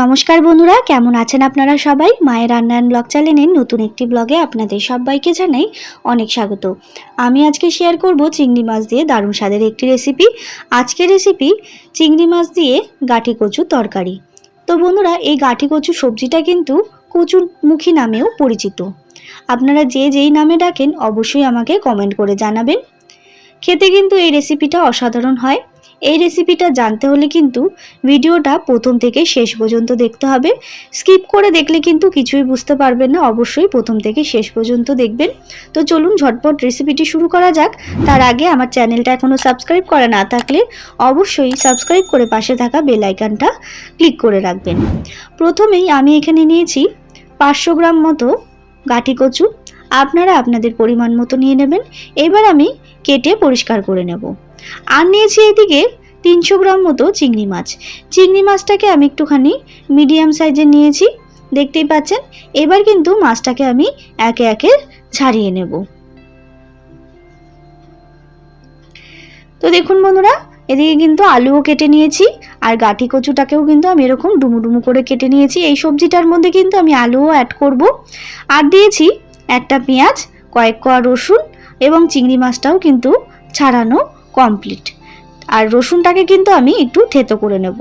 নমস্কার বন্ধুরা, কেমন আছেন আপনারা সবাই? মায়ের রান্নায়ন ব্লগ চ্যানেলের নতুন একটি ব্লগে আপনাদের সবাইকে জানাই অনেক স্বাগত। আমি আজকে শেয়ার করব চিংড়ি মাছ দিয়ে দারুণ স্বাদের একটি রেসিপি আজকের রেসিপি চিংড়ি মাছ দিয়ে গাঠি কচু তরকারি। তো বন্ধুরা, এই গাঠি কচু সবজিটা কিন্তু কচুরমুখী নামেও পরিচিত। আপনারা যে যেই নামে ডাকেন, অবশ্যই আমাকে কমেন্ট করে জানাবেন। খেতে কিন্তু এই রেসিপিটা অসাধারণ হয়। এই রেসিপিটা জানতে হলে কিন্তু ভিডিওটা প্রথম থেকে শেষ পর্যন্ত দেখতে হবে। স্কিপ করে দেখলে কিন্তু কিছুই বুঝতে পারবেন না, অবশ্যই প্রথম থেকে শেষ পর্যন্ত দেখবেন। তো চলুন ঝটপট রেসিপিটি শুরু করা যাক। তার আগে আমার চ্যানেলটা এখনও সাবস্ক্রাইব করা না থাকলে অবশ্যই সাবস্ক্রাইব করে পাশে থাকা বেল আইকনটা ক্লিক করে রাখবেন। প্রথমেই আমি এখানে নিয়েছি পাঁচশো গ্রাম মতো গাঠি কচু। আপনারা আপনাদের পরিমাণ মতো নিয়ে নেবেন। এবার আমি কেটে পরিষ্কার করে নেব। আর নিয়েছি এদিকে তিনশো গ্রাম মতো চিংড়ি মাছ। চিংড়ি মাছটাকে আমি একটুখানি মিডিয়াম সাইজের নিয়েছি, দেখতেই পাচ্ছেন? এবার কিন্তু মাছটাকে আমি একে একে ছাড়িয়ে নেব। তো দেখুন বন্ধুরা, এদিকে কিন্তু আলুও কেটে নিয়েছি, আর গাঠি কচুটাকেও কিন্তু আমি এরকম ডুমু ডুমু করে কেটে নিয়েছি। এই সবজিটার মধ্যে কিন্তু আমি আলুও অ্যাড করব। আর দিয়েছি একটা পেঁয়াজ, কয়েক কোয়া রসুন এবং চিংড়ি মাছটাও কিন্তু ছাড়ানো কমপ্লিট আর রসুনটাকে কিন্তু আমি একটু থেতো করে নেব।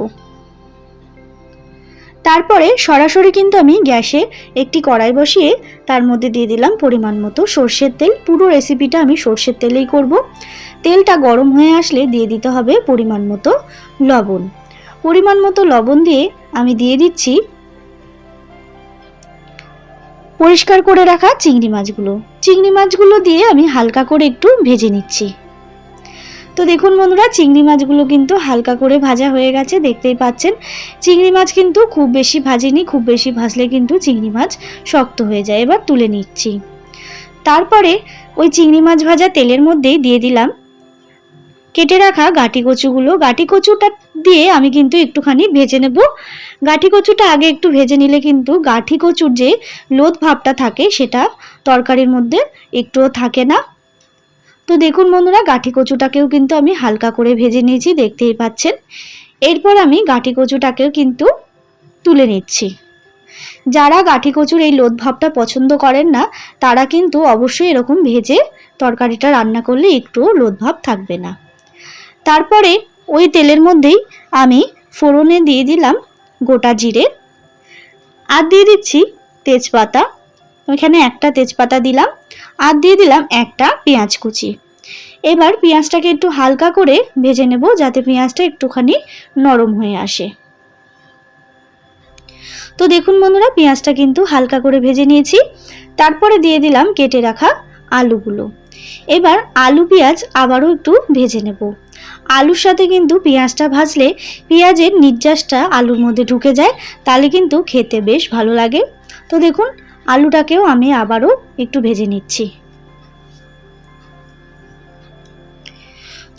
তারপরে সরাসরি কিন্তু আমি গ্যাসে একটি কড়াই বসিয়ে তার মধ্যে দিয়ে দিলাম পরিমাণ মতো সর্ষের তেল। পুরো রেসিপিটা আমি সর্ষের তেলেই করব। তেলটা গরম হয়ে আসলে দিয়ে দিতে হবে পরিমাণ মতো লবণ। পরিমাণ মতো লবণ দিয়ে আমি দিয়ে দিচ্ছি পরিষ্কার করে রাখা চিংড়ি মাছগুলো। চিংড়ি মাছগুলো দিয়ে আমি হালকা করে একটু ভেজে নিচ্ছি। তো দেখুন বন্ধুরা, চিংড়ি মাছগুলো কিন্তু হালকা করে ভাজা হয়ে গেছে, দেখতেই পাচ্ছেন। চিংড়ি মাছ কিন্তু খুব বেশি ভাজিনি, খুব বেশি ভাজলে কিন্তু চিংড়ি মাছ শক্ত হয়ে যায়। এবার তুলে নিচ্ছি। তারপরে ওই চিংড়ি মাছ ভাজা তেলের মধ্যেই দিয়ে দিলাম। কেটে রাখা গাটি কচুগুলো, গাটি কচুটা দিয়ে আমি কিন্তু একটুখানি ভেজে নেব। গাঠি কচুটা আগে একটু ভেজে নিলে কিন্তু গাঠি কচুর যে লোদ ভাবটা থাকে সেটা তরকারির মধ্যে একটুও থাকে না। তো দেখুন বন্ধুরা, গাঠি কচুটাকেও কিন্তু আমি হালকা করে ভেজে নিয়েছি, দেখতেই পাচ্ছেন। এরপর আমি গাঠি কচুটাকেও কিন্তু তুলে নিচ্ছি। যারা গাঠি কচুর এই লোদ ভাবটা পছন্দ করেন না, তারা কিন্তু অবশ্যই এরকম ভেজে তরকারিটা রান্না করলে একটু লোদ ভাব থাকবে না। তারপরে ওই তেলের মধ্যেই আমি ফোড়নে দিয়ে দিলাম গোটা জিরে আর দিয়ে দিচ্ছি তেজপাতা। ওইখানে একটা তেজপাতা দিলাম আর দিয়ে দিলাম একটা পেঁয়াজ কুচি। এবার পেঁয়াজটাকে একটু হালকা করে ভেজে নেব যাতে পেঁয়াজটা একটুখানি নরম হয়ে আসে। তো দেখুন বন্ধুরা, পেঁয়াজটা কিন্তু হালকা করে ভেজে নিয়েছি। তারপরে দিয়ে দিলাম কেটে রাখা আলুগুলো। এবার আলু পেঁয়াজ আবারও একটু ভেজে নেব। আলুর সাথে কিন্তু পেঁয়াজটা ভাজলে পেঁয়াজের নির্যাসটা আলুর মধ্যে ঢুকে যায়, তাহলে কিন্তু খেতে বেশ ভালো লাগে। তো দেখুন, আলুটাকেও আমি আবারও একটু ভেজে নিচ্ছি।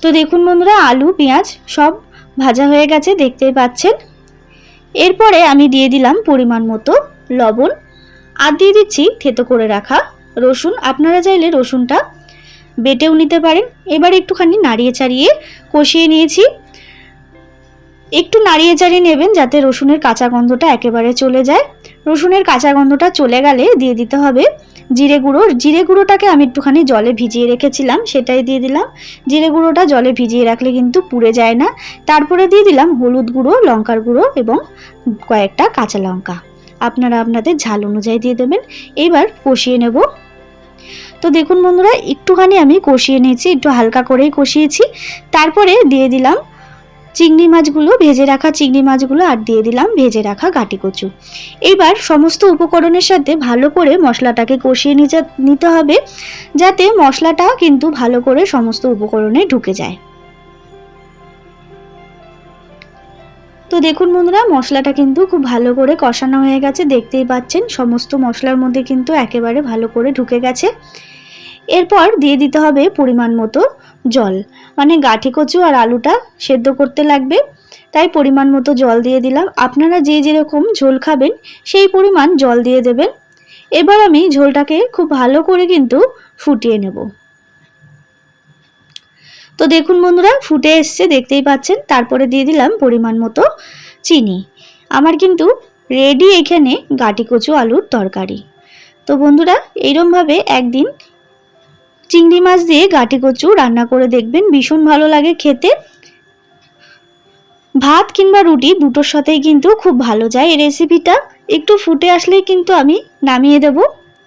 তো দেখুন বন্ধুরা, আলু, পেঁয়াজ সব ভাজা হয়ে গেছে, দেখতেই পাচ্ছেন। এরপরে আমি দিয়ে দিলাম পরিমাণ মতো লবণ। আর দিয়ে দিচ্ছি থেতো করে রাখা রসুন, আপনারা চাইলে রসুনটা বেটেও নিতে পারেন। এবার একটুখানি নাড়িয়ে চাড়িয়ে কষিয়ে নিয়েছি। একটু নাড়িয়ে চাড়িয়ে নেবেন যাতে রসুনের কাঁচা গন্ধটা একেবারে চলে যায়। রসুনের কাঁচা গন্ধটা চলে গেলে দিয়ে দিতে হবে জিরে গুঁড়ো। জিরে গুঁড়োটাকে আমি একটুখানি জলে ভিজিয়ে রেখেছিলাম, সেটাই দিয়ে দিলাম। জিরে গুঁড়োটা জলে ভিজিয়ে রাখলে কিন্তু পুড়ে যায় না। তারপরে দিয়ে দিলাম হলুদ গুঁড়ো, লঙ্কার গুঁড়ো এবং কয়েকটা কাঁচা লঙ্কা। আপনারা আপনাদের ঝাল অনুযায়ী দিয়ে দেবেন। এবার কষিয়ে নেব। তো দেখুন বন্ধুরা, একটুখানি আমি কষিয়ে নিয়েছি, একটু হালকা করেই কষিয়েছি। তারপরে দিয়ে দিলাম চিংড়ি মাছগুলো, ভেজে রাখা চিংড়ি মাছগুলো, আর দিয়ে দিলাম ভেজে রাখা গাটি কচু। এবার সমস্ত উপকরণের সাথে ভালো করে মশলাটাকে কষিয়ে নিতে হবে, যাতে মশলাটা কিন্তু ভালো করে সমস্ত উপকরণে ঢুকে যায়। তো দেখুন বন্ধুরা, মশলাটা কিন্তু খুব ভালো করে কষানো হয়ে গেছে। দেখতেই পাচ্ছেন, সমস্ত মশলার মধ্যে কিন্তু একেবারে ভালো করে ঢুকে গেছে। এরপর দিয়ে দিতে হবে পরিমাণ মতো জল। মানে গাঠি কচু আর আলুটা সেদ্ধ করতে লাগবে। তাই পরিমাণ মতো জল দিয়ে দিলাম। আপনারা যে যেরকম ঝোল খাবেন, সেই পরিমাণ জল দিয়ে দেবেন। এবার আমি ঝোলটাকে খুব ভালো করে কিন্তু ফুটিয়ে নেব। তো দেখুন বন্ধুরা, ফুটে এসছে, দেখতেই পাচ্ছেন। তারপরে দিয়ে দিলাম পরিমাণ মতো চিনি। আমার কিন্তু রেডি এখানে গাটি কচু আলুর তরকারি। তো বন্ধুরা, এইরমভাবে একদিন চিংড়ি মাছ দিয়ে গাটি কচু রান্না করে দেখবেন, ভীষণ ভালো লাগে খেতে। ভাত কিংবা রুটি দুটোর সাথেই কিন্তু খুব ভালো যায়। এই রেসিপিটা একটু ফুটে আসলেই কিন্তু আমি নামিয়ে দেব।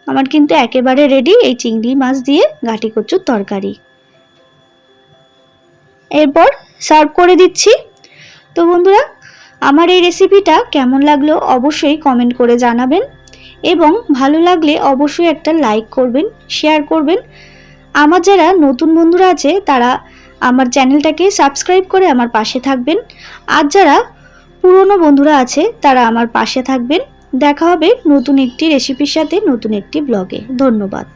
আমার কিন্তু একেবারে রেডি এই চিংড়ি মাছ দিয়ে গাটি কচুর তরকারি। এরপর সার্ভ করে দিচ্ছি। তো বন্ধুরা, আমার এই রেসিপিটা কেমন লাগল অবশ্যই কমেন্ট করে জানাবেন এবং ভালো লাগলে অবশ্যই একটা লাইক করবেন শেয়ার করবেন। আমার যারা নতুন বন্ধুরা আছে, তারা আমার চ্যানেলটাকে সাবস্ক্রাইব করে আমার পাশে থাকবেন। আর যারা পুরনো বন্ধুরা আছে, তারা আমার পাশে থাকবেন। দেখা হবে নতুন একটি রেসিপির সাথে, নতুন একটি ব্লগে ধন্যবাদ।